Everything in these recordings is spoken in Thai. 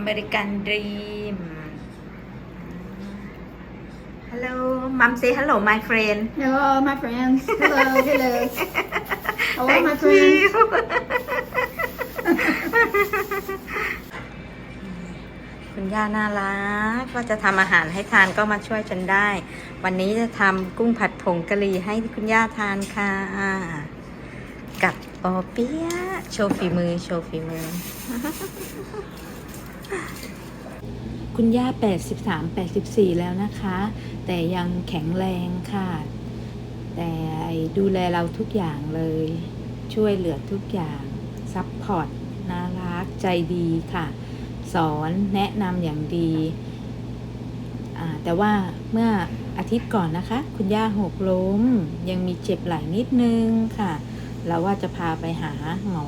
อเมริกันดรีม Hello Mom say hello my friend Hello, my friends. Hello, hello. Hello, my Thank friends. you คุณย่าน่ารักก็จะทำอาหารให้ทานก็มาช่วยฉันได้ วันนี้จะทำกุ้งผัดผงกะหรี่ให้คุณย่าทานค่ะ กับปอเปี๊ยะโชว์ฝีมือ โชว์ฝีมือ คุณย่า 83 84 แล้วนะคะ แต่ยังแข็งแรงค่ะ แต่ดูแลเราทุกอย่างเลย ช่วยเหลือทุกอย่างซัพพอร์ตน่ารักใจดีค่ะ สอนแนะนำอย่างดีแต่ว่าเมื่ออาทิตย์ก่อนนะคะ คุณย่าหกล้ม ยังมีเจ็บไหล่นิดนึงค่ะ เราว่าจะพาไปหาหมอ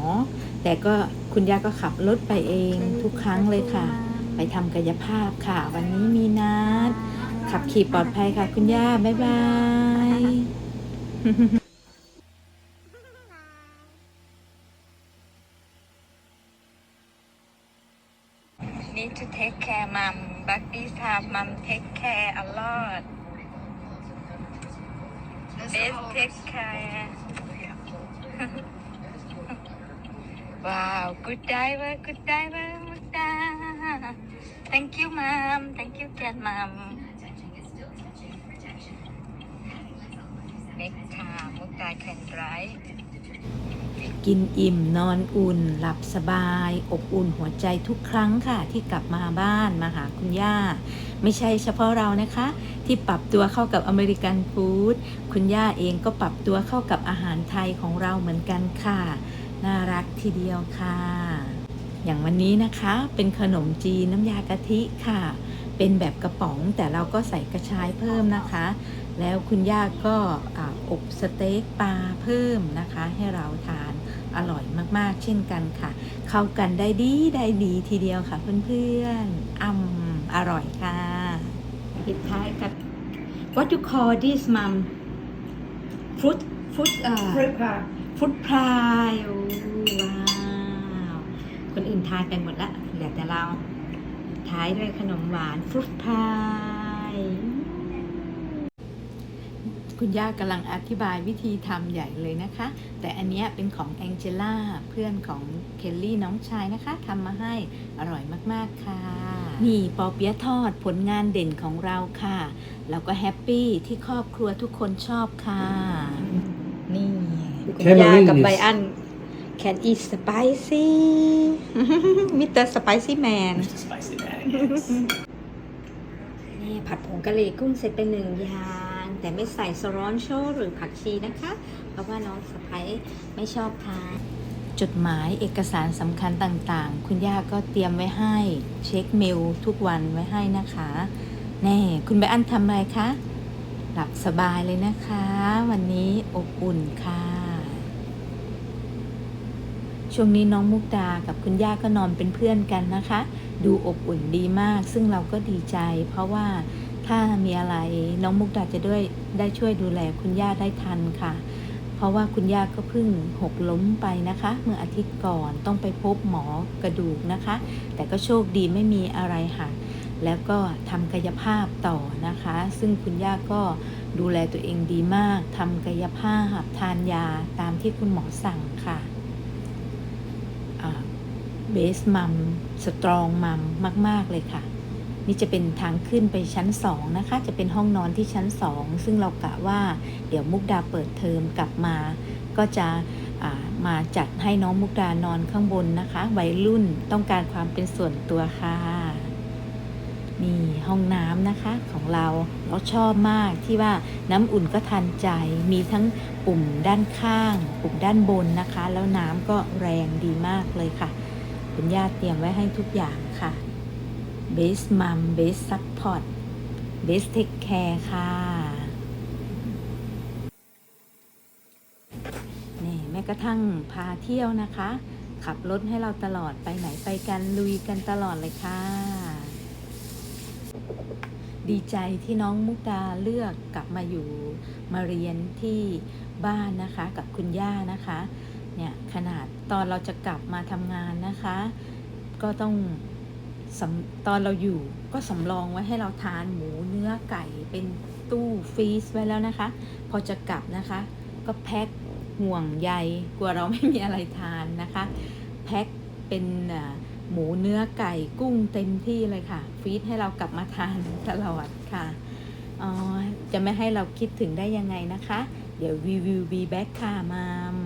แต่ก็คุณย่าก็ขับรถไปเองทุกครั้งเลยค่ะ ไปทำกายภาพค่ะ วันนี้มีนัด ขับขี่ปลอดภัยค่ะ คุณย่า บ๊ายบาย Need to take care mom but this time mom take care a lot Best take care Wow good diver good diver Mukta Thank you mom Thank you Ken mom Next time Mukta can drive กินอิ่มนอนอุ่น หลับสบาย อบอุ่นหัวใจทุกครั้งค่ะ ที่กลับมาบ้านมาหาคุณย่า ไม่ใช่เฉพาะเรานะคะ ที่ปรับตัวเข้ากับอเมริกันฟู้ดคุณย่าเองก็ปรับตัวเข้ากับอาหารไทยของเราเหมือนกันค่ะ น่ารักทีเดียวค่ะ อย่างวันนี้นะคะเป็นขนมจีนน้ำยากะทิค่ะ เป็นแบบกระป๋องแต่เราก็ใส่กระชายเพิ่มนะคะ แล้วคุณย่าก็อาอบสเต็กปลาเพิ่มนะคะ ให้เราทานอร่อยมากๆ เช่นกันค่ะ เข้ากันได้ดีได้ดีทีเดียวค่ะเพื่อนๆอ่ำอร่อยค่ะปิดท้ายกับ what you call this mom fruit fruit เอ่อ Fruit pie. ฟุตพายโอ้ว้าวคนอื่นทายกันหมดละเหลือแต่เราท้ายด้วยขนมหวานฟรุตพายคุณย่ากำลังอธิบายวิธีทำใหญ่เลยนะคะ แต่อันนี้เป็นของแองเจล่าเพื่อนของเคลลี่น้องชายนะคะทำมาให้อร่อยมากๆค่ะ นี่ปอเปี๊ยะทอดผลงานเด่นของเราค่ะ แล้วก็แฮปปี้ที่ครอบครัวทุกคนชอบค่ะ คุณย่ากับไบอัน can eat spicy Mr. Spicy Man Mr. Spicy Man, yes. นี่ผัดผงกะหรี่กุ้งเสร็จไปหนึ่งอย่าง แต่ไม่ใส่สรอนโชหรือผักชีนะคะ เพราะว่าน้องสะพ้ายไม่ชอบทานจดหมายเอกสารสำคัญต่างๆ คุณย่าก็เตรียมไว้ให้เช็คเมลทุกวันไว้ให้นะคะ แน่คุณไบอันทำอะไรคะ หลับสบายเลยนะคะ วันนี้อบอุ่นค่ะ ช่วงนี้น้องมุกดากับคุณย่าก็นอนเป็นเพื่อนกันนะคะ ดูอบอุ่นดีมาก ซึ่งเราก็ดีใจ เพราะว่าถ้ามีอะไรน้องมุกดาจะด้วยได้ช่วยดูแลคุณย่าได้ทันค่ะ เพราะว่าคุณย่าก็เพิ่งหกล้มไปนะคะ เมื่ออาทิตย์ก่อนต้องไปพบหมอกระดูกนะคะ แต่ก็โชคดีไม่มีอะไรหักแล้วก็ทำกายภาพต่อนะคะ ซึ่งคุณย่าก็ดูแลตัวเองดีมากทำกายภาพทานยาตามที่คุณหมอสั่งค่ะ เบสมัมสตรองมัมมาก ๆ เลยค่ะ นี่จะเป็นทางขึ้นไปชั้นสองนะคะ จะเป็นห้องนอนที่ชั้นสองซึ่งเรากะว่าเดี๋ยวมุกดาเปิดเทอมกลับมา ก็จะมาจัดให้น้องมุกดานอนข้างบนนะคะวัยรุ่นต้องการความเป็นส่วนตัวค่ะนี่ห้องน้ำนะคะของเราเราชอบมากที่ว่าน้ำอุ่นก็ทันใจ มีทั้งปุ่มด้านข้าง ปุ่มด้านบนนะคะ แล้วน้ำก็แรงดีมากเลยค่ะ คุณย่าเตรียมไว้ให้ทุกอย่างค่ะ Base Mom Base Support Base Take Care ค่ะ นี่แม้กระทั่งพาเที่ยวนะคะ ขับรถให้เราตลอดไปไหนไปกัน ลุยกันตลอดเลยค่ะ ดีใจที่น้องมุกดาเลือกกลับมาอยู่มาเรียนที่บ้านนะคะกับคุณย่านะคะ เนี่ยขนาดตอนเราจะกลับมาทำงานนะคะ ก็ต้องตอนเราอยู่ก็สำรองไว้ให้เราทานหมูเนื้อไก่เป็นตู้ฟรีซไว้แล้วนะคะ พอจะกลับนะคะ ก็แพ็คห่วงใยกลัวเราไม่มีอะไรทานนะคะ แพ็คเป็นหมูเนื้อไก่กุ้งเต็มที่เลยค่ะฟรีซให้เรากลับมาทานตลอดค่ะออจะไม่ให้เราคิดถึงได้ยังไงนะคะ เดี๋ยว we will be back ค่ะมาม